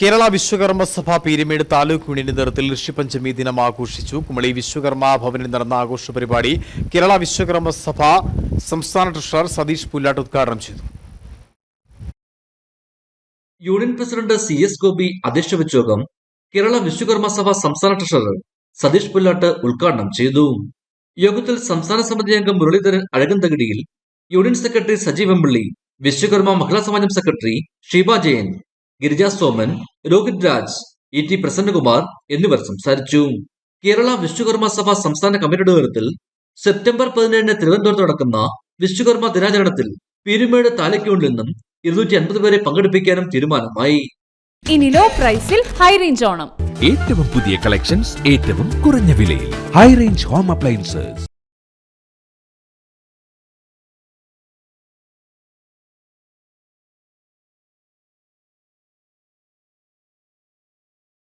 കേരള വിശ്വകർമ്മ സഭ പീരുമേട് താലൂക്ക് യൂണിയന്റെ നേതൃത്വത്തിൽ ഋഷിപഞ്ചമി ദിനം ആഘോഷിച്ചു. കുമളി വിശ്വകർമ്മ ഭവനിൽ നടന്ന ആഘോഷ പരിപാടി കേരള വിശ്വകർമ്മ സഭ സംസ്ഥാന ട്രഷറർ സതീഷ് പുല്ലാട്ട് ഉദ്ഘാടനം ചെയ്തു. Union president C S Gopi അധ്യക്ഷ വെച്ചോകം കേരള വിശ്വകർമ്മ സഭ സംസ്ഥാന ട്രഷറർ സതീഷ് പുല്ലാട്ട് ഉദ്ഘാടനം ചെയ്തു. യോഗത്തിൽ സംസ്ഥാന സമിതി അംഗം Muraleedharan അഴകന്തഗടിയിൽ union secretary Sajeev Empally Vishwakarma Mahila Samajam secretary Sheeba Jayan Girija Soman Rohit Raj E T Prasannakumar എന്നിവർ സംസാരിച്ചു. കേരള വിശ്വകർമ്മ സഭ സംസ്ഥാന കമ്മിറ്റിയുടെ നേതൃത്വത്തിൽ സെപ്റ്റംബർ പതിനേഴിന് തിരുവനന്തപുരത്ത് നടക്കുന്ന വിശ്വകർമ്മ ദിനാചരണത്തിൽ പീരുമേട് താലൂക്ക് നിന്നും ഇരുന്നൂറ്റി അൻപത് പേരെ പങ്കെടുപ്പിക്കാനും തീരുമാനമായി. ഇനി ലോ പ്രൈസിൽ ഹൈ റേഞ്ച് ഓണം. ഏറ്റവും പുതിയ കളക്ഷൻസ് ഏറ്റവും കുറഞ്ഞ വിലയിൽ. High range home appliances